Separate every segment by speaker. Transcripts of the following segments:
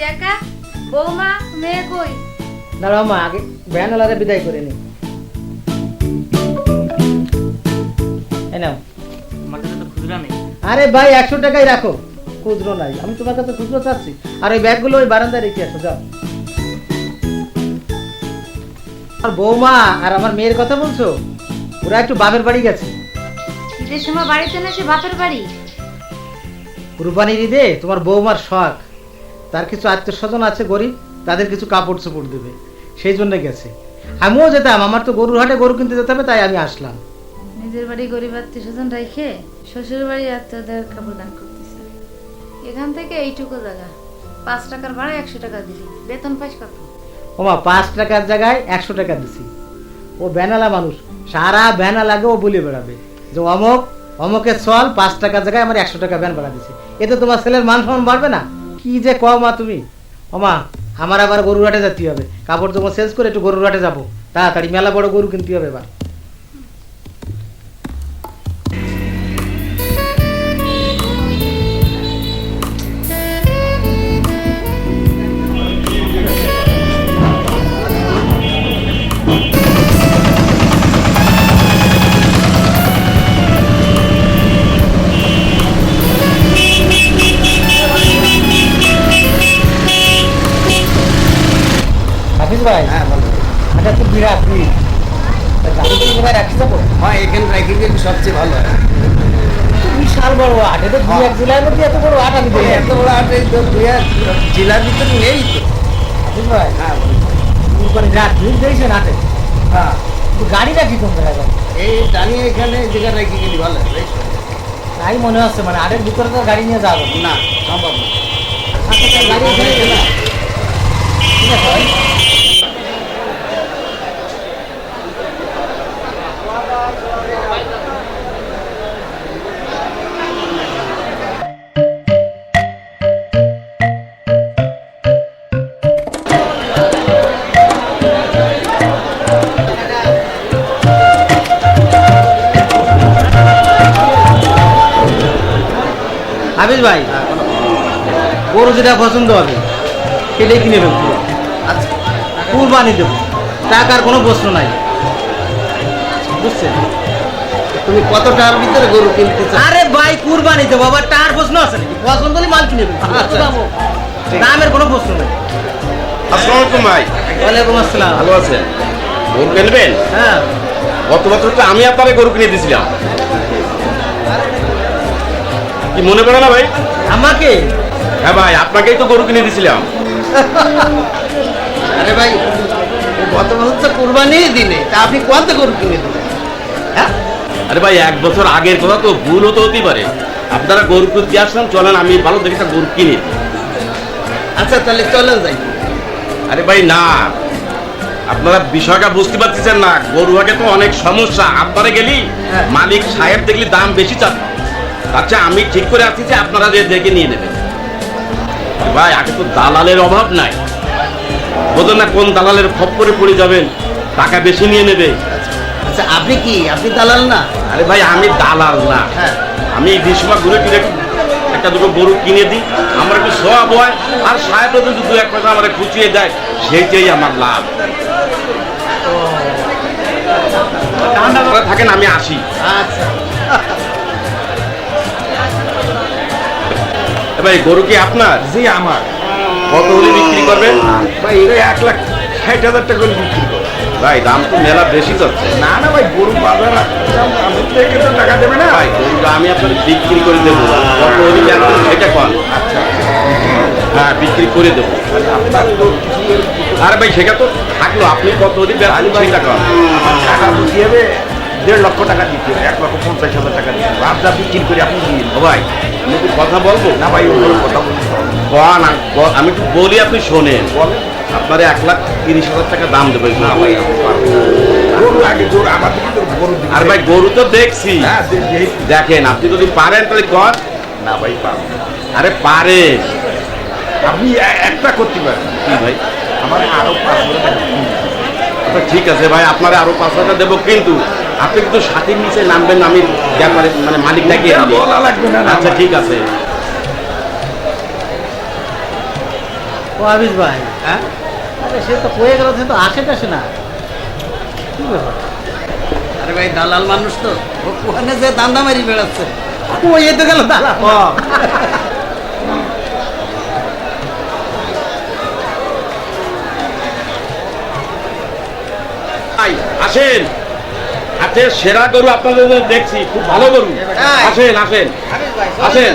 Speaker 1: তুই একা বৌমা মেয়ে কই?
Speaker 2: দাঁড়াও মা আগে ভ্যানওয়ালারে বিদায় করে নি। নাও।
Speaker 3: আমার কাছে তো খুচরা নেই।
Speaker 2: আরে ভাই একশো টাকাই রাখো। খুচরো নাই। আমি তোমার কাছে খুচরো চাচ্ছি। আর ওই ব্যাগগুলো ওই বারান্দায় রেখে আসো যাও। আর বৌমা আর আমার মেয়ের কথা বলছো? ওরা একটু বাপের বাড়ি গেছে।
Speaker 1: ঈদের সময় বাড়িতে না সে বাপের বাড়ি?
Speaker 2: কুরবানির ঈদে তোমার বৌমার শখ। তার কিছু আত্মীয় স্বজন আছে গরিব তাদের কিছু কাপড় চোপড় দেবে। সেই জন্য গেছে। আমিও যেতাম আমার তো গরুর হাটে গরু কিনতে যেতে হবে তাই আমি আসলাম।
Speaker 1: নিজের বাড়ি গরিব আত্মীয় স্বজন রেখে শ্বশুর বাড়ি আত্মীয়দের কাপড় দান করতেছে। এখান থেকে এইটুকু জায়গা। পাঁচ টাকার ভাড়া একশো টাকা দিলি। বেতন পাইস কত?
Speaker 2: ওমা পাঁচ টাকার জায়গায় একশো টাকা দিছি। ও ব্যানালা মানুষ সারা ব্যানা লাগে ও বলে বেড়াবে। যে অমক অমকের চল পাঁচ টাকার জায়গায় আমার একশো টাকা ব্যান ভাড়া দিছি। এতে তোমার ছেলের মান সম্মান বাড়বে না? কি যে কও মা তুমি? ওমা আমার আবার গরুর হাটে যেতে হবে। কাপড় তোমার শেষ করে একটু গরুর হাটে যাব। তাড়াতাড়ি মেলা বড় গরু কিনতে হবে এবার। ভাই।
Speaker 4: হ্যাঁ
Speaker 2: আচ্ছা তো বিরাট ভিড় গাড়ি কি এবার রাখি যাব
Speaker 4: হ্যাঁ এখানে রেখে সবচেয়ে ভালো হয়।
Speaker 2: বিশাল বড় হাট এটা দুই এক জেলার মধ্যে এত বড় হাট আমি
Speaker 4: এত বড় হাটে তো দুই এক জেলার ভিতরে নেই তো।
Speaker 2: হাফিজ ভাই
Speaker 4: হ্যাঁ।
Speaker 2: কুরবানি রাত ভিড় দিয়েছেন
Speaker 4: হ্যাঁ।
Speaker 2: কিন্তু গাড়ি রাখি কোন জায়গায়
Speaker 4: এই দাঁড়িয়ে এখানে জায়গা রেখে গেলে ভালো
Speaker 2: তাই মনে হচ্ছে মানে হাটের ভিতরে তো গাড়ি নিয়ে যাব
Speaker 4: না। সম্ভব না।
Speaker 2: আচ্ছা গাড়ি এখানে ঠিক আছে ভাই ভাই গরু যেটা পছন্দ হবে সেটাই কিনে
Speaker 4: আচ্ছা
Speaker 2: কুরবানি দেবো। টাকার কোনো প্রশ্ন নাই। বুঝছেন?
Speaker 4: তুমি কত টাকার ভিতরে গরু কিনতে চাও?
Speaker 2: আরে ভাই কুরবানি দেবো। আবার টাকার প্রশ্ন আছে নাকি? পছন্দ হলে মাল কিনে দেবো
Speaker 4: আচ্ছা।
Speaker 2: দামের কোনো প্রশ্ন নেই।
Speaker 5: আসসালামু আলাইকুম ভাই।
Speaker 2: ওয়ালাইকুম আসসালাম।
Speaker 5: ভালো আছেন? গরু কিনবেন?
Speaker 2: হ্যাঁ।
Speaker 5: গত বছর তো আমি আপনাকে গরু কিনে দিয়েছিলাম কি মনে পড়ে না ভাই?
Speaker 2: আমাকে?
Speaker 5: হ্যাঁ ভাই আপনাকেই তো গরু কিনে দিয়েছিলাম
Speaker 4: আরে ভাই গত বছর তো কুরবানির দিনে তা আপনি কত গরু কিনে দিলেন? হ্যাঁ?
Speaker 5: আরে ভাই এক বছর আগের কথা তো ভুল হতে হতেই পারে। আপনারা গরু কিনতে আসলাম চলেন আমি ভালো দেখে একটা গরু কিনে।
Speaker 4: আচ্ছা তাহলে চলেন যাই।
Speaker 5: আরে ভাই না। আপনারা বিষয়টা বুঝতে পারতেছেন না গরু আগে তো অনেক সমস্যা। আপনারা গেলি
Speaker 4: হ্যাঁ।
Speaker 5: মালিক সাহেব দেখলি দাম বেশি চান আচ্ছা আমি ঠিক করে আসছি যে আপনারা যে দেখে নিয়ে নেবেন। ভাই আগে তো দালালের অভাব নাই। বোঝেন না কোন দালালের খপ্পরে পড়ে যাবেন টাকা বেশি নিয়ে নেবে।
Speaker 4: আচ্ছা আপনি কি? আপনি দালাল না?
Speaker 5: আরে ভাই আমি দালাল না।
Speaker 4: হ্যাঁ।
Speaker 5: আমি এই সময় ঘুরে ফিরে একটা দুটো গরু কিনে দিই আমার একটু সব হয় আর সাহেব যদি দু এক পয়সা আমার খুঁচিয়ে দেয় সেইটাই আমার লাভ। থাকেন আমি আসি।
Speaker 4: আচ্ছা।
Speaker 5: ভাই গরু কি আপনার?
Speaker 4: জি আমার।
Speaker 5: কত হলে বিক্রি করবেন?
Speaker 4: ভাই এটা এক লাখ ষাট হাজার টাকা করে বিক্রি করো
Speaker 5: ভাই দাম তো মেলা বেশি যাচ্ছে
Speaker 4: না না ভাই গরু বাজার আমি থেকে তো টাকা দেবে না।
Speaker 5: ভাই গরুটা আমি আপনার বিক্রি করে দেবো। কত হলে জানতেন সেটা কন?
Speaker 4: আচ্ছা
Speaker 5: হ্যাঁ বিক্রি করে দেবো।
Speaker 4: আপনার তো
Speaker 5: আর ভাই সেটা তো থাকল। আপনি কত হলে বেচেন সেটা কন?
Speaker 4: টাকা বুঝি হবে দেড় লক্ষ টাকা দিতে হবে এক লক্ষ পঞ্চাশ হাজার টাকা দিতে আপনার বিক্রি করে আপনি দিয়ে
Speaker 5: ভাই আমি একটু কথা বলব?
Speaker 4: না ভাই ওগুলো কথা বলি
Speaker 5: কন আমি একটু বলি আপনি শোনেন।
Speaker 4: বলেন
Speaker 5: আপনার এক লাখ তিরিশ হাজার টাকা দাম দেবে
Speaker 4: না ভাই
Speaker 5: আর ভাই গরু তো দেখছি।
Speaker 4: হ্যাঁ
Speaker 5: দেখেন আপনি যদি পারেন তাহলে কর।
Speaker 4: না ভাই পারব
Speaker 5: আরে পারেন
Speaker 4: আপনি একটা করতে পারেন।
Speaker 5: কি ভাই?
Speaker 4: আমার আরও পাঁচ হাজার টাকা
Speaker 5: আচ্ছা ঠিক আছে ভাই আপনারা আরও পাঁচ হাজার দেবো কিন্তু। আপনি কিন্তু সাথীর নিচে নামবেন না, আমি ব্যাপারে মানে মালিক ডাকিয়ে
Speaker 4: বলা লাগবে না না।
Speaker 5: আচ্ছা ঠিক আছে।
Speaker 2: ও আবিস ভাই।
Speaker 5: হ্যাঁ?
Speaker 2: আরে সে তো কয়ে গেল সে তো না। কি ব্যাপার?
Speaker 6: আরে ভাই দালাল মানুষ তো। ও ওখানে যে দান্দা মারি বেড়াচ্ছে।
Speaker 2: ও এ তো গেল
Speaker 5: ভাই আসেন। হাতে সেরা গরু আপনাদের দেখছি খুব ভালো গরু।
Speaker 2: তাই?
Speaker 5: আসেন আসেন। আসেন।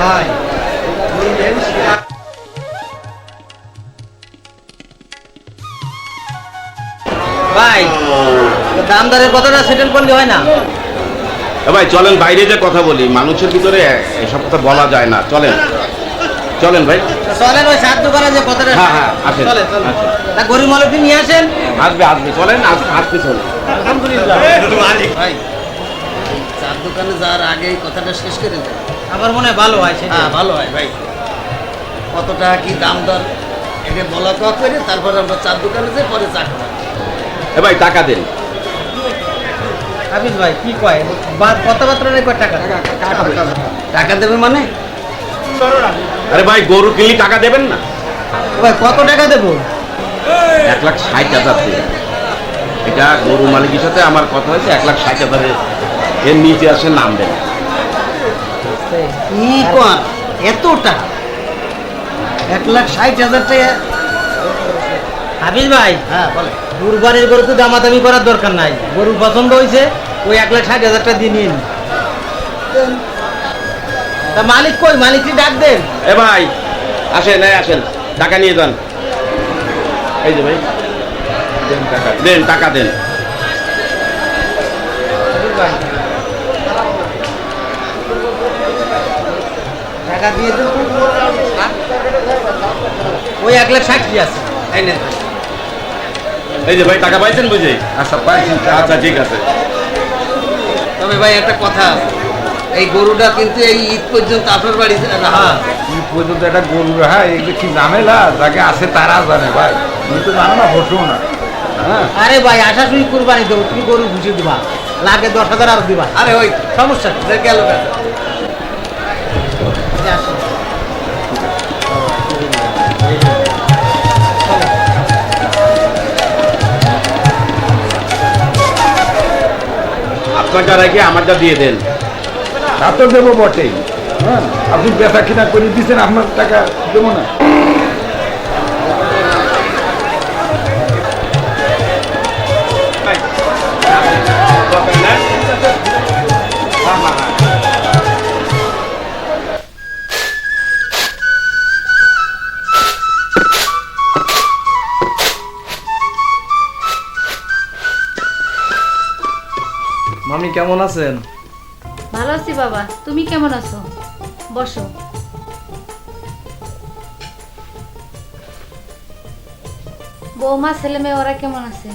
Speaker 2: ভাই। ভাই দাম কথাটা সেটেল করলে হয় না।
Speaker 5: ভাই চলেন বাইরে যে কথা বলি। মানুষের ভিতরে এসব কথা বলা যায় না। চলেন। চলেন ভাই।
Speaker 2: চলেন ওই সাত দোকানে যে কথাটা
Speaker 5: হ্যাঁ, হ্যাঁ, আসেন,
Speaker 2: চলেন চলেন। তা গরিব মালকে নিয়ে আসেন।
Speaker 5: আসবে আসবে চলেন আস- আসতে চলেন।
Speaker 2: আলহামদুলিল্লাহ
Speaker 6: ভাই চার দোকানে যাওয়ার আগে এই কথাটা শেষ করে দেন।
Speaker 2: আমার মনে হয় ভালো হয় সেটা।
Speaker 6: হ্যাঁ ভালো হয় ভাই। কত টাকা কি দাম দর একে বলা কওয়া করে তারপরে আমরা চার দোকানে যাই পরে চা খাব।
Speaker 5: এ ভাই টাকা দেন।
Speaker 2: হাফিজ ভাই কি কয়? কথাবার্তা নেই কয় টাকা
Speaker 6: টাকা দেবে মানে?
Speaker 5: আরে ভাই গরু কিনলে টাকা দেবেন না?
Speaker 2: ভাই কত টাকা দেবো?
Speaker 5: এক লাখ ষাট হাজার এটা গরু মালিকের সাথে আমার কথা হয়েছে এক লাখ ষাট হাজারের এর নিচে আসে নাম দেন
Speaker 6: কি কর? এত টাকা? এক লাখ ষাট হাজার টাকা?
Speaker 2: হাফিজ ভাই
Speaker 6: হ্যাঁ বলে
Speaker 2: কুরবানির গরু তো দামাদামি করার দরকার নাই। গরু পছন্দ হয়েছে ওই এক লাখ ষাট হাজার টাকা দিয়ে নিন। তা মালিক কই? মালিককে ডাক দেন।
Speaker 5: এ ভাই আসেন এই আসেন টাকা নিয়ে যান। এই যে ভাই দেন টাকা। দেন টাকা দেন।
Speaker 2: টাকা দিয়ে দেন। ওই এক লাখ ষাট কি আছে।
Speaker 6: এই নেন।
Speaker 5: এই যে ভাই টাকা পাইছেন বুঝে? আচ্ছা পাইছি। আচ্ছা ঠিক আছে।
Speaker 6: তবে ভাই একটা কথা আছে। এই গরুটা কিন্তু এই ঈদ পর্যন্ত আপনার বাড়িতে রাখা
Speaker 4: ঈদ পর্যন্ত একটা গরু হ্যাঁ এগুলো কি ঝামেলা যাকে আছে তারা জানে ভাই। তুমি তো জানো না বসেও না। হ্যাঁ।
Speaker 2: আরে ভাই আশা শুনি কুরবানি দেবো তুমি গরু ঘুষে দিবা। লাগে দশ হাজার আর দিবা।
Speaker 6: আরে ওই
Speaker 2: সমস্যা
Speaker 6: গেল কাছে।
Speaker 2: এই যে
Speaker 5: আপনারটা রেখে আমারটা দিয়ে দেন?
Speaker 4: তা তো দেবো বটেই। হ্যাঁ আপনি বেচা কিনা করে দিচ্ছেন আপনার টাকা দেবো না।
Speaker 7: কেমন আছেন?
Speaker 1: ভালো আছি বাবা। তুমি কেমন আছো? বসো। বৌমা ছেলে মেয়ে ওরা কেমন আছে?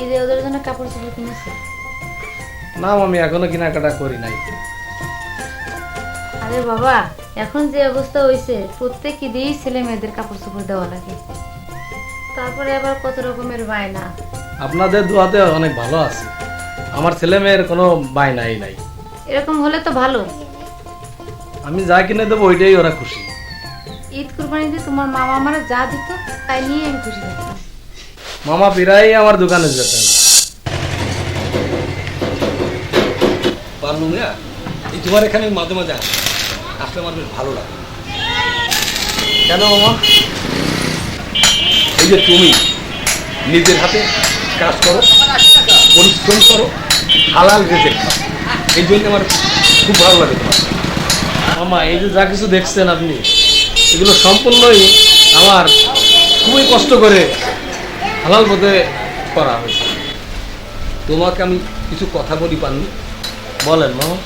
Speaker 1: ঈদে ওদের জন্য কাপড় চোপড় কিনেছে?
Speaker 7: না মামি এখনও কেনাকাটা করি নাই।
Speaker 1: আরে বাবা এখন যে অবস্থা হয়েছে প্রত্যেক ঈদেই ছেলে মেয়েদের কাপড় চোপড় দেওয়া লাগে। তারপরে আবার কত রকমের বায়না।
Speaker 7: আপনাদের দুহাতে অনেক ভালো আছে। আমার ছেলে মেয়ের কোনো বায়নাই নাই।
Speaker 1: এরকম হলে তো ভালো।
Speaker 7: আমি যা কিনে দেবো ওইটাই ওরা খুশি।
Speaker 1: ঈদ কুরবানিতে তোমার মামা মামারা যা দিত তাই নিয়ে আমি খুশি থাকতাম।
Speaker 7: মামা প্রায় আমার দোকানে যেতেন
Speaker 8: পারলুম না? এই তোমার এখানে মাঝে মাঝে আসে। আসলে আমার বেশ ভালো লাগে।
Speaker 7: কেন মামা?
Speaker 8: এই যে তুমি নিজের হাতে কাজ করো পরিশ্রম করো হালাল রেজে খাও এই জন্য আমার খুব ভালো লাগে তোমার।
Speaker 7: মামা, এই যে যা কিছু দেখছেন আপনি, এগুলো সম্পূর্ণই আমার খুবই কষ্ট করে হালাল পথে করা হয়েছে।
Speaker 8: তোমাকে আমি কিছু কথা বলি, পাননি।
Speaker 7: বলেন, মামা।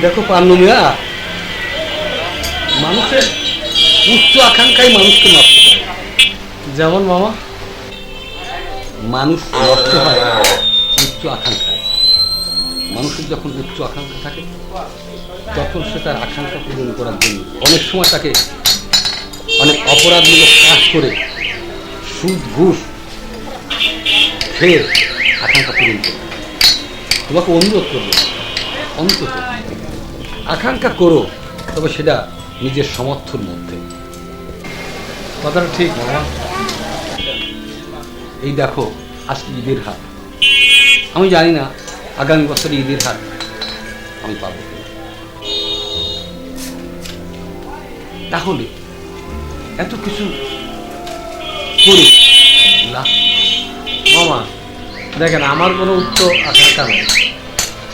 Speaker 8: দেখো, পান্নু মিয়া, মানুষের উচ্চ আকাঙ্ক্ষাই মানুষকে নষ্ট করে।
Speaker 7: যেমন, মামা।
Speaker 8: মানুষ নষ্ট হয় উচ্চ আকাঙ্ক্ষায় মানুষের যখন উচ্চ আকাঙ্ক্ষা থাকে, তখন সে তার আকাঙ্ক্ষা পূরণ করার জন্য অনেক সময় তাকে অনেক অপরাধমূলক কাজ করে সুদ, ঘুষ ফের আকাঙ্ক্ষা পূরণ করে। তোমাকে অনুরোধ করব, অন্তত আকাঙ্ক্ষা করো, তবে সেটা নিজের সমর্থর মধ্যে।
Speaker 7: কথাটা ঠিক
Speaker 8: এই দেখো, আজকে ঈদের হাত আমি জানি না আগামী বছরে ঈদের হাট। আমি পাবো। তাহলে এত কিছু করে লাভ
Speaker 7: মামা দেখেন আমার কোনো উচ্চ আকাঙ্ক্ষা নেই।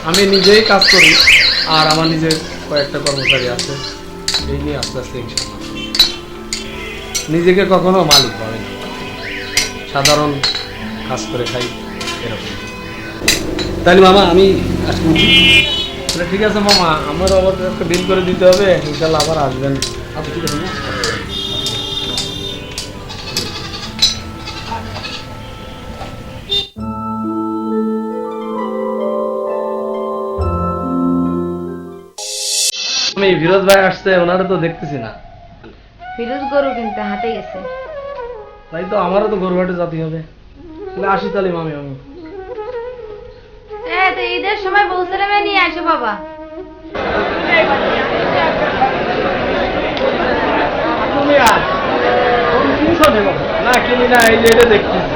Speaker 7: আমি নিজেই কাজ করি আর আমার নিজের কয়েকটা কর্মচারী আছে। এই নিয়ে আস্তে আস্তে নিজেকে কখনো মালিক ভাবে না। সাধারণ কাজ করে খাই এরকম।
Speaker 8: তাহলে মামা আমি
Speaker 7: ঠিক আছে মামা আমারও আবার একটা বিল করে দিতে হবে ইনশাল্লাহ আবার আসবেন।
Speaker 8: আচ্ছা ঠিক আছে
Speaker 7: আমি ফিরোজ ভাই আসছে ওনারা তো দেখতেছি না।
Speaker 1: ফিরোজ গরু কিনতে হাটে গেছে।
Speaker 7: তাই তো আমারও তো গরুহাটে যেতে হবে। তাহলে আসি তাহলে মামি আমি।
Speaker 1: হ্যাঁ তো ঈদের সময় বৌসালামে নিয়ে আসো বাবা
Speaker 7: নে? না কিনি না এই যে এটা দেখতেছি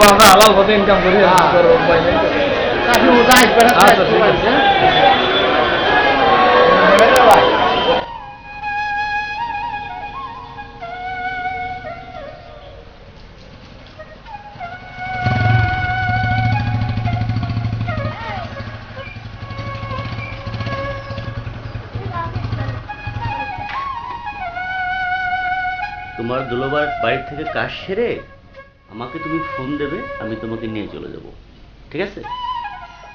Speaker 7: বাবা হালাল ইনকাম করি। আচ্ছা ঠিক আছে
Speaker 3: দুলোবার বাড়ি থেকে কাজ সেরে আমাকে তুমি ফোন দেবে আমি তোমাকে নিয়ে চলে যাব। ঠিক আছে?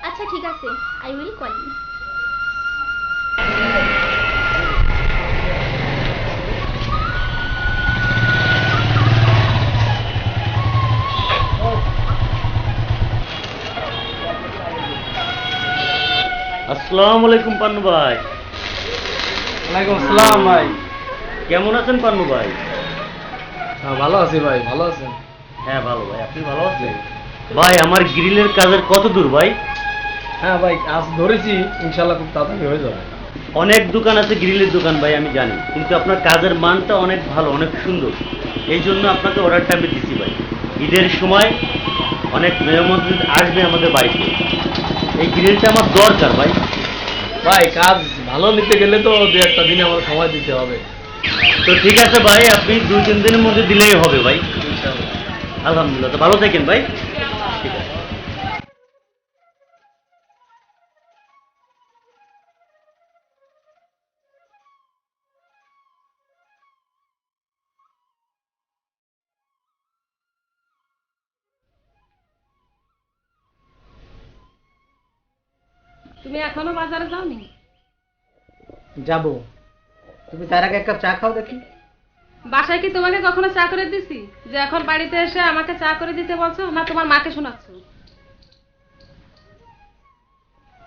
Speaker 9: আচ্ছা ঠিক আছে। আই উইল কল ইউ
Speaker 3: আসসালামু আলাইকুম পান্নু ভাই।
Speaker 7: ওয়ালাইকুম আসসালাম ভাই।
Speaker 3: কেমন আছেন পান্নু ভাই?
Speaker 7: ভালো আছি ভাই ভালো আছেন?
Speaker 3: হ্যাঁ ভালো ভাই আপনি ভালো আছেন? ভাই আমার গ্রিলের কাজের কত দূর ভাই?
Speaker 7: হ্যাঁ ভাই আজ ধরেছি ইনশাল্লাহ খুব তাড়াতাড়ি হয়ে যাবে।
Speaker 3: অনেক দোকান আছে গ্রিলের দোকান ভাই আমি জানি। কিন্তু আপনার কাজের মানটা অনেক ভালো অনেক সুন্দর। এই জন্য আপনাকে অর্ডারটা আমি দিচ্ছি ভাই। ঈদের সময় অনেক মেহমান আসবে আমাদের বাড়িতে। এই গ্রিলটা আমার দরকার ভাই।
Speaker 7: ভাই কাজ ভালো নিতে গেলে তো দু একটা দিনে আমার সময় দিতে হবে।
Speaker 3: তো ঠিক আছে ভাই আপনি দুই তিন দিনের মধ্যে দিলেই হবে ভাই। আলহামদুলিল্লাহ তো ভালো থাকেন ভাই। ঠিক আছে।
Speaker 10: তুমি এখনও বাজারে যাওনি?
Speaker 2: যাব। তুমি তার আগে এক কাপ চা খাও দেখি।
Speaker 10: বাসায় কি তোমাকে কখনো চা করে দিছি? যে এখন বাড়িতে এসে আমাকে চা করে দিতে বলছো? না তোমার মাকে শোনাচ্ছ?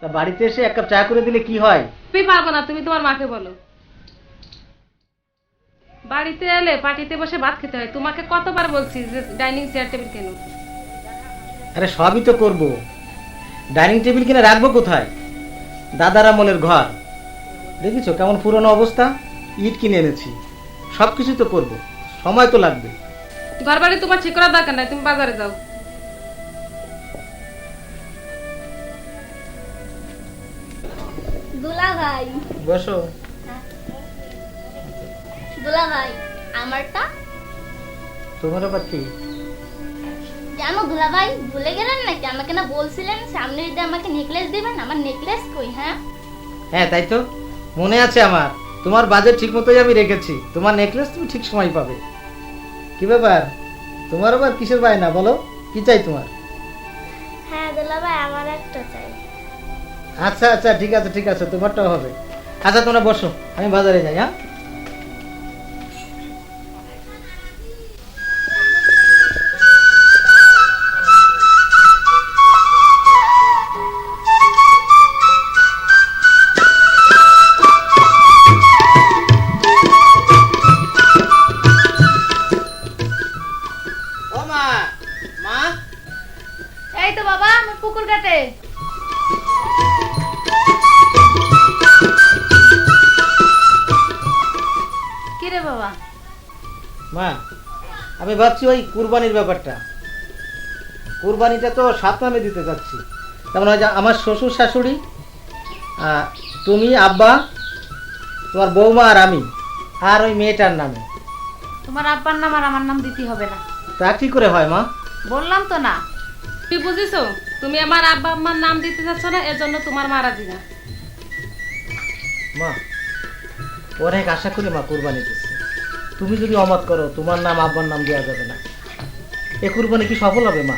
Speaker 2: তা বাড়িতে এসে এক কাপ চা করে দিলে কি হয়?
Speaker 10: তুমি পারব না তুমি তোমার মাকে বলো। বাড়িতে এলে পার্টিতে বসে ভাত খেতে হয়। তোমাকে কতবার বলছি যে ডাইনিং চেয়ার টেবিল কেন?
Speaker 2: আরে সবই তো করব। ডাইনিং টেবিল কিনে রাখব কোথায়? দাদার আমলের ঘর। দেখিছো কেমন পুরনো অবস্থা? ইট কিনে এনেছি। সব কিছু তো করব। সময় তো লাগবে।
Speaker 10: ঘর বাড়ি তোমার ঠিক করার দরকার নাই তুমি বাজারে যাও।
Speaker 9: দুলা ভাই
Speaker 2: বসো।
Speaker 9: দুলা ভাই আমারটা?
Speaker 2: তোমার আবার কি?
Speaker 9: জানো দুলা ভাই ভুলে গেলেন নাকি? আমাকে না বলছিলেন সামনে যদি আমাকে নেকলেস দিবেন আমার নেকলেস কই হ্যাঁ?
Speaker 2: হ্যাঁ তাই তো। মনে আছে আমার। তোমার বাজেট ঠিক মতোই আমি রেখেছি। তোমার নেকলেস তুমি ঠিক সময় পাবে। কি ব্যাপার? তোমার আবার কিসের বায়না বলো? কি চাই তোমার?
Speaker 9: হ্যাঁ দুলা ভাই আমার একটা চাই।
Speaker 2: আচ্ছা আচ্ছা ঠিক আছে ঠিক আছে তোমারটাও হবে। আচ্ছা তোমরা বসো আমি বাজারে যাই হ্যাঁ? ভাবছি ওই কুরবানির ব্যাপারটা। কুরবানিটা তো সাত নামে দিতে চাচ্ছি। যেমন হয় যে আমার শ্বশুর শাশুড়ি তুমি আব্বা তোমার বৌমা আর আমি আর ওই মেয়েটার নামে।
Speaker 1: তোমার আব্বার নাম আর আমার নাম দিতে হবে না।
Speaker 2: তা কি করে হয় মা?
Speaker 1: বললাম তো না।
Speaker 10: তুই বুঝিছো? তুমি আমার আব্বা আম্মার নাম দিতে চাচ্ছ না এজন্য তোমার মারা দিনা
Speaker 2: মা অনেক আশা করি মা কুরবানি দিচ্ছে। তুমি যদি অমত করো তোমার নাম আব্বার নাম দেওয়া যাবে না। এ কুরবানি কি সফল হবে মা?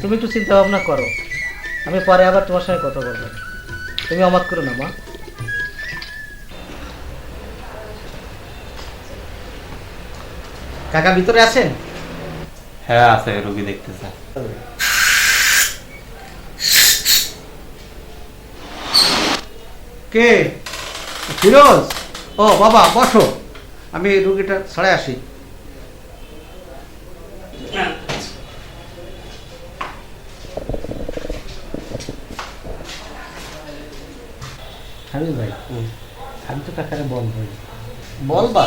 Speaker 2: তুমি একটু চিন্তা ভাবনা করো। আমি পরে আবার তোমার সঙ্গে কথা বলব। তুমি অমত করো না মা। কাকা ভিতরে আছেন?
Speaker 11: হ্যাঁ আছে রুগী দেখতেছে।
Speaker 2: কে? ফিরোজ? ও বাবা বসো। আমি রুগীটা ছাড়ে আসি। হাবিব ভাই আমি তো কাকারে বল ভাই।
Speaker 6: বলবা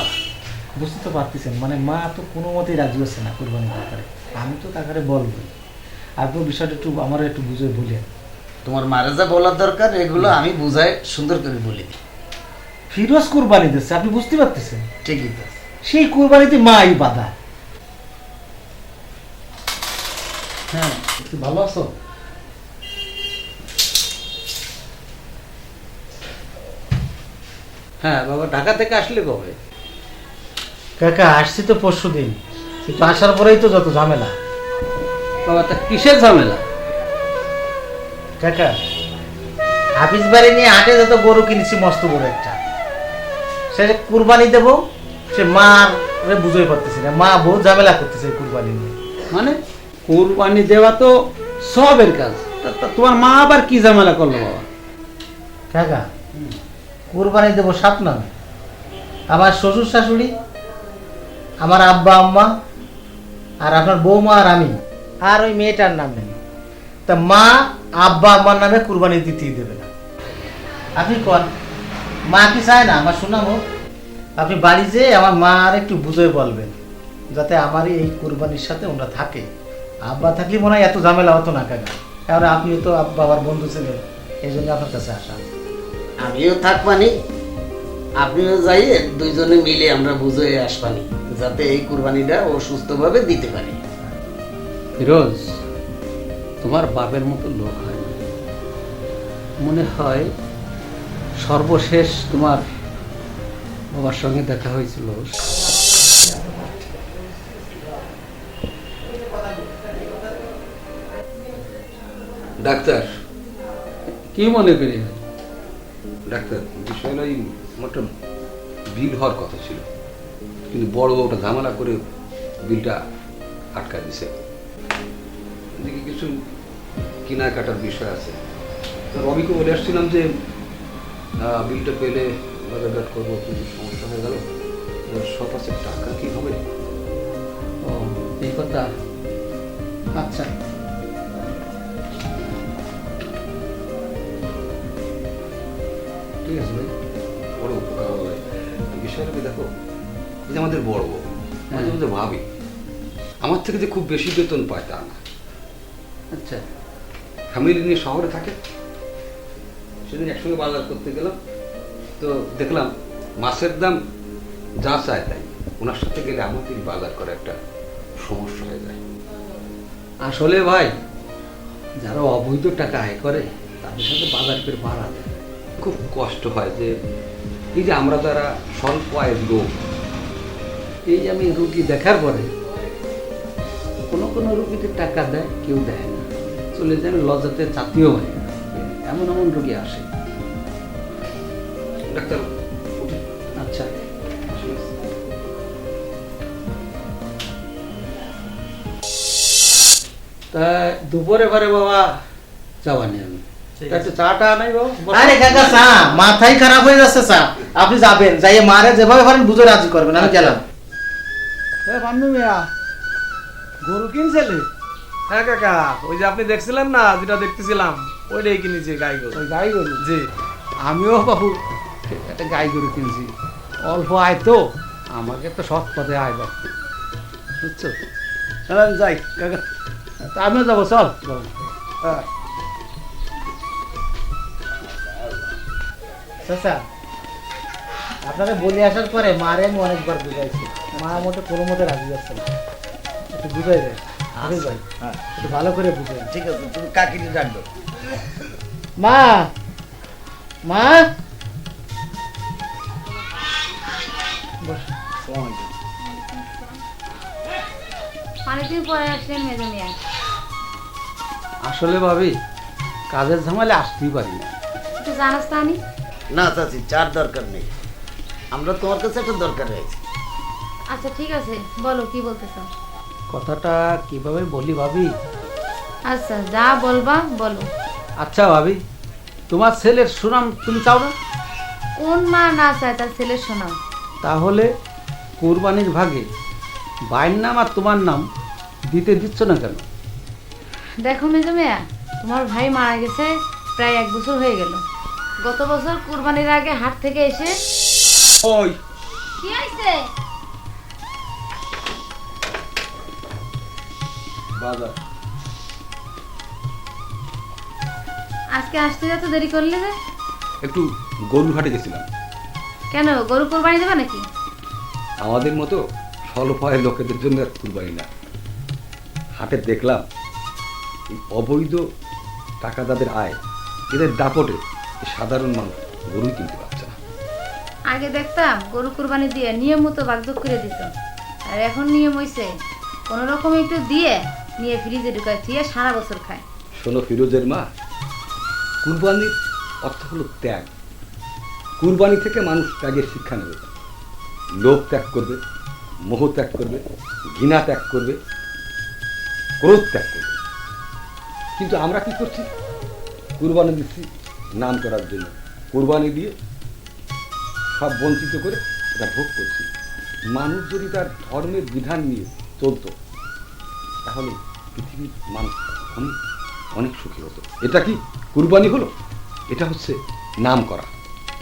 Speaker 2: বুঝতে তো পারতেছেন মানে মা তো কোনো মতেই রাজি হচ্ছে না কোরবানি ব্যাপারে। আমি তো কাকারে বলব আপনি বিষয়টা একটু আমার একটু বুঝে বলেন।
Speaker 6: তোমার মারা যা বলার দরকার এগুলো আমি বুঝাই সুন্দর করে বলি।
Speaker 2: ফিরোজ কোরবানি দিচ্ছে আপনি বুঝতে পারতেছেন?
Speaker 6: ঠিকই তো।
Speaker 2: সেই কোরবানিতে মা এই বাধা।
Speaker 6: হ্যাঁ
Speaker 2: ভালো আছো?
Speaker 12: হ্যাঁ বাবা ঢাকা থেকে আসলে কবে?
Speaker 2: কাকা আসছি তো পরশু দিন। কিন্তু আসার পরেই তো যত ঝামেলা।
Speaker 12: বাবা তা কিসের ঝামেলা?
Speaker 2: কাকা হাফিজ বাড়ি নিয়ে হাটে যত গরু কিনেছি মস্ত বড় একটা। সে কুরবানি দেবো সে মার বুঝতে পারতেছে না। মা বহুত ঝামেলা করতেছে কুরবানি নিয়ে।
Speaker 12: মানে কুরবানি দেওয়া তো সবের কাজ। তোমার মা আবার কি ঝামেলা করল বাবা?
Speaker 2: কাকা কুরবানি দেবো সাত নামে আমার শ্বশুর শাশুড়ি আমার আব্বা আম্মা আর আপনার বৌমা আর আমি। আর ওই মেয়েটার নাম নামে তা মা আব্বা আম্মার নামে কুরবানি দিতেই দেবে না। আপনি কন মা কি চায় না? আমার শোনা হোক আপনি বাড়ি যেয়ে আমার মা আর একটু বুঝে বলবেন যাতে আমার এই কুরবানির সাথে ওরা থাকে। আব্বা থাকলে মনে হয় এত ঝামেলা হতো না কাকা। কারণ আপনি তো আব্বা আমার বন্ধু ছিলেন এই জন্য আপনার কাছে আসা।
Speaker 6: আমিও থাকবানি আপনিও যাইয়ে দুইজনে মিলে আমরা বুঝে আসবানি যাতে এই কুরবানিটা ও সুস্থভাবে দিতে পারে।
Speaker 12: ফিরোজ তোমার বাপের মতো লোক হয় মনে হয় সর্বশেষ তোমার বাবার সঙ্গে দেখা হয়েছিল।
Speaker 8: ডাক্তার।
Speaker 12: কি মনে করি?
Speaker 8: ডাক্তার বিষয়টা আমার একটা বিল হওয়ার কথা ছিল। কিন্তু বড় ওটা ঝামেলা করে বিলটা আটকা দিছে। এদিকে কিছু কেনাকাটার বিষয় আছে। তো রবিকে বলে আসছিলাম যে বিলটা পেলে বাজারঘাট করব কিন্তু সমস্যা হয়ে গেল। আছে টাকা কি হবে?
Speaker 12: ও এই কথা।
Speaker 2: আচ্ছা।
Speaker 8: ঠিক আছে ভাই। বড় উপকার হবে বিষয়টা দেখো? এই যে আমাদের বড় মাঝে মাঝে ভাবি আমার থেকে যে খুব বেশি বেতন পায় তা না।
Speaker 12: আচ্ছা।
Speaker 8: ফ্যামিলি নিয়ে শহরে থাকে সেদিন একসঙ্গে বাজার করতে গেলাম। তো দেখলাম মাছের দাম যা চায় তাই। ওনার সাথে গেলে আমাদের বাজার করা একটা সমস্যা হয়ে যায়।
Speaker 12: আসলে ভাই, যারা অবৈধ টাকা আয় করে, তাদের সাথে বাজার করে বাড়া
Speaker 8: খুব কষ্ট হয় যে এই যে আমরা যারা স্বল্প আয়ের লোক,
Speaker 12: এই যে আমি রুগী দেখার পরে কোনো কোনো রুগীদের টাকা দেয়, কেউ দেয় না। চলে যায় আমি লজ্জাতে চাপিও হয়। না। এমন এমন রুগী আসে।
Speaker 8: ডাক্তার
Speaker 12: আচ্ছা। তা দুপুরে পরে বাবা আমি। টা নাই
Speaker 2: চা। মাথাই খারাপ হয়ে যাচ্ছে চা। আপনি যাবেন যাইয়ে মারে যেভাবে পারেন বুঝে রাজি করবেন আমি গেলাম।
Speaker 7: গরু কিনছিলে? হ্যাঁ কাকা ওই যে আপনি দেখছিলেন না যেটা দেখতেছিলাম ওইটাই কিনেছি গাই গরু
Speaker 12: ওই গাই গরু
Speaker 7: জি।
Speaker 12: আমিও বাবু একটা গাই গরু কিনছি। অল্প আয় তো
Speaker 7: আমাকে তো সৎ পথে আয় বাপু বুঝছ?
Speaker 2: যাই কাকা। তা আমিও যাব চল। হ্যাঁ। চাচা আপনারা বলে আসার পরে মারে আমি অনেকবার বুঝাইছি। মা মোটে কোনো মতে রাজি যাচ্ছে না। একটু বুঝাই দেয় ভাই একটু ভালো করে বুঝাই
Speaker 6: ঠিক আছে তুমি কাকিকে ডাকবে
Speaker 2: মা! মা!
Speaker 8: আসলে ভাবি কাজের ঝামেলে আসতেই পারি না।
Speaker 1: একটু জানাস তো আনি
Speaker 6: না চাচি চার দরকার নেই। আমরা তোমার কাছে একটা দরকার রয়েছে।
Speaker 1: আচ্ছা ঠিক আছে বলো কি বলতে চাও
Speaker 8: কথাটা কীভাবে বলি ভাবি?
Speaker 1: আচ্ছা যা বলবা বলো।
Speaker 8: আচ্ছা ভাবি তোমার ছেলের সুনাম তুমি চাও না?
Speaker 1: কোন মা না চায় তার ছেলের শোনাও
Speaker 8: তাহলে কোরবানির ভাগে বাইর নাম আর তোমার নাম দিতে দিচ্ছ না কেন?
Speaker 1: দেখো মেজো মেয়া তোমার ভাই মারা গেছে প্রায় এক বছর হয়ে গেল। গত বছর কুরবানির আগে হাট থেকে এসে
Speaker 4: ওই।
Speaker 9: কি হয়েছে?
Speaker 1: আজকে আসতে যত দেরি করলে যে।
Speaker 8: একটু গরু হাটে গেছিলাম।
Speaker 1: কেন গরু কোরবানি দেবে নাকি?
Speaker 8: আমাদের মতো স্বল্প আয়ের লোকেদের জন্য আর কুরবানি না। হাটে দেখলাম এই অবৈধ টাকা তাদের আয় এদের দাপটে সাধারণ মানুষ গরু কিনতে পারছে না।
Speaker 1: আগে দেখতাম গরু কুরবানি দিয়ে নিয়ম মতো বাগদুগ করে দিত আর এখন নিয়ম হইছে কোনো রকম একটু দিয়ে নিয়ে ফ্রিজে ঢুকায় সারা বছর খায়।
Speaker 8: শোনো ফিরোজের মা, কুরবানির অর্থ হলো ত্যাগ। কুরবানি থেকে মানুষ ত্যাগের শিক্ষা নেবে। লোভ ত্যাগ করবে, মোহ ত্যাগ করবে, ঘৃণা ত্যাগ করবে, ক্রোধ ত্যাগ করবে। কিন্তু আমরা কি করছি? কুরবানি দিচ্ছি নাম করার জন্য। কুরবানি দিয়ে সব বঞ্চিত করে এটা ভোগ করছি। মানুষ যদি তার ধর্মের বিধান নিয়ে চলতো তাহলে পৃথিবীর মানুষ অনেক অনেক সুখী হতো। এটা কি কুরবানি হলো? এটা হচ্ছে নাম করা।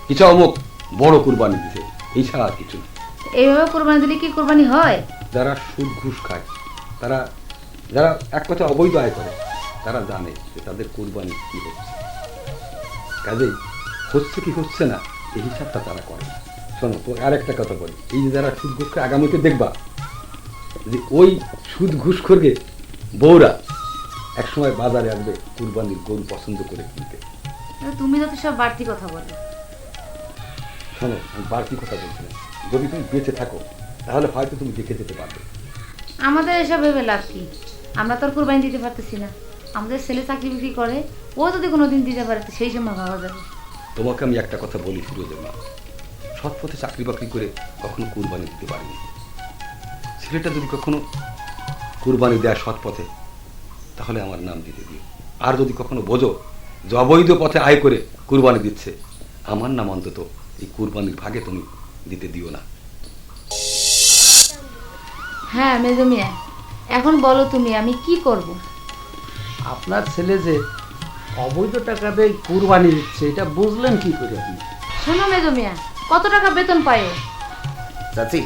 Speaker 8: কিছু অমুক? বড় কুরবানি দিছে এই ছাড়া আর কিছু না।
Speaker 1: এইভাবে কোরবানি দিলে কি কোরবানি হয়?
Speaker 8: যারা সুদ ঘুষ খায় তারা যারা এক কথা অবৈধ আয় করে তারা জানে যে তাদের কোরবানি কি হচ্ছে। কাজেই হচ্ছে কি হচ্ছে না এই হিসাবটা তারা করে। শোনো তো আরেকটা কথা বলি। এই যে যারা সুদ ঘুষ খায় আগামীতে দেখবা যে ওই সুদ ঘুষ করবে বউরা একসময় বাজারে আসবে কুরবানির গরু পছন্দ করে কিনতে।
Speaker 1: তুমি যত সব বাড়তি কথা বলো।
Speaker 8: শোনো আমি বাড়তি কথা বলছি না। যদি তুমি বেঁচে থাকো তাহলে হয়তো তুমি দেখে যেতে পারবে।
Speaker 1: আমাদের এসব ভেবে লাভ কি? আমরা তো আর কোরবানি দিতে পারতেছি না। আমাদের ছেলে চাকরি বিক্রি করে ও যদি কোনো দিন দিতে পারে সেই সময় ভাবা যাবে।
Speaker 8: তোমাকে আমি একটা কথা বলি ফিরোজের মা। সৎ পথে চাকরি বাকরি করে কখনো কুরবানি দিতে পারিনি। ছেলেটা যদি কখনো কুরবানি দেয় সৎ পথে তাহলে আমার নাম দিতে দিও আর যদি কখনো বোঝো যে অবৈধ পথে আয় করে কুরবানি দিচ্ছে আমার নাম অন্তত এই কুরবানির ভাগে তুমি দিতে দিও না
Speaker 1: হ্যাঁ মেজমিয়া এখন বলো তুমি আমি কি করব।
Speaker 8: আপনার ছেলে যে অবৈধ টাকা দিয়ে কুরবানি দিচ্ছে এটা বুঝলেন কি করে আপনি
Speaker 1: শোনো মেজো মিয়া কত টাকা বেতন পায়?
Speaker 6: চাচি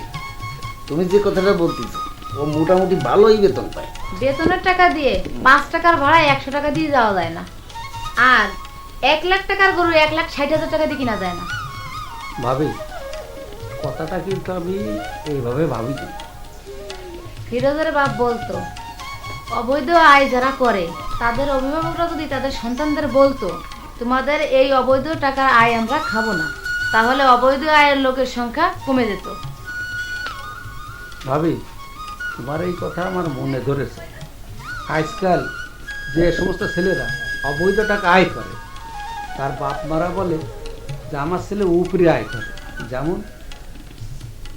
Speaker 6: তুমি যে কথাটা বলতেছ ও মোটামুটি ভালোই বেতন পায়।
Speaker 1: বেতনের টাকা দিয়ে পাঁচ টাকার ভাড়া একশো টাকা দিয়ে যাওয়া যায় না। আর এক লাখ টাকার গরু এক লাখ ষাট হাজার টাকা দিয়ে কিনা যায় না।
Speaker 8: ভাবি কথাটা কিন্তু আমি এইভাবে ভাবি।
Speaker 1: ফিরোজের বাপ বলতো অবৈধ আয় যারা করে তাদের অভিভাবকরা যদি তাদের সন্তানদের বলতো তোমাদের এই অবৈধ টাকার আয় আমরা খাব না। তাহলে অবৈধ আয়ের লোকের সংখ্যা কমে যেত।
Speaker 8: ভাবি, তোমার এই কথা আমার মনে ধরেছে। আজকাল যে সমস্ত ছেলেরা অবৈধ টাকা আয় করে, তার বাপ মারা বলে যে আমার ছেলে উপরে আয় করে। যেমন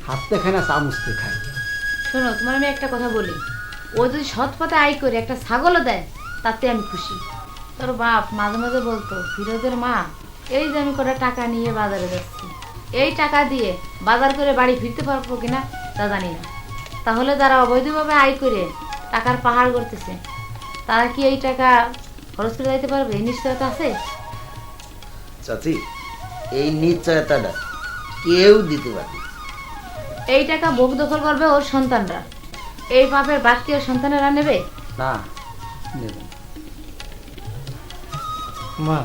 Speaker 8: হাতে খায় না, চামচতে খায়।
Speaker 1: শোনো, তোমার আমি একটা কথা বলি। ও যদি সৎ পথে আয় করে একটা ছাগলও দেয়, তাতে আমি খুশি। তোর বাপ মাঝে মাঝে বলতো, ফিরোজের মা, এই যে আমি কটা টাকা নিয়ে বাজারে যাচ্ছি। এই টাকা দিয়ে বাজার করে বাড়ি ফিরতে পারব কিনা? তা জানি না। তাহলে যারা অবৈধভাবে আয় করে টাকার পাহাড় করতেছে তারা কি এই টাকা খরচ করে যাইতে পারবে? এই নিশ্চয়তা আছে?
Speaker 6: চাচি এই নিশ্চয়তাটা কেউ দিতে পারে না।
Speaker 1: এই টাকা ভোগ দখল করবে ওর সন্তানরা। এই পাপের বাড়তি ওর সন্তানেরা নেবে?
Speaker 8: না নেবেন
Speaker 2: মা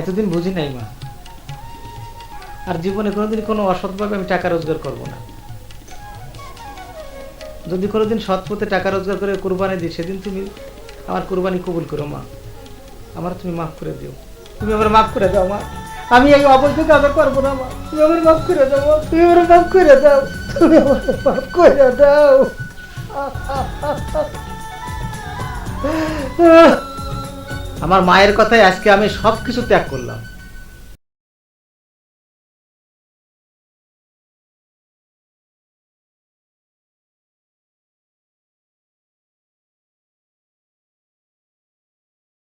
Speaker 2: এতদিন বুঝি নাই মা। আর জীবনে কোনোদিন কোনো অসৎভাবে আমি টাকা রোজগার করব না। যদি কোনোদিন সৎ পথে টাকা রোজগার করে কোরবানি দিই, সেদিন তুমি আমার কোরবানি কবুল করো, মা। আমার তুমি মাফ করে দিও। তুমি আমার মাফ করে দাও, মা। আমি এই অবৈধ কাজ করব না, মা। তুমি আমার মাফ করে দাও তুমি আমার মাফ করে দাও। তুমি আমার মাফ করে দাও। আমার মায়ের কথায় আজকে আমি সব কিছু ত্যাগ করলাম।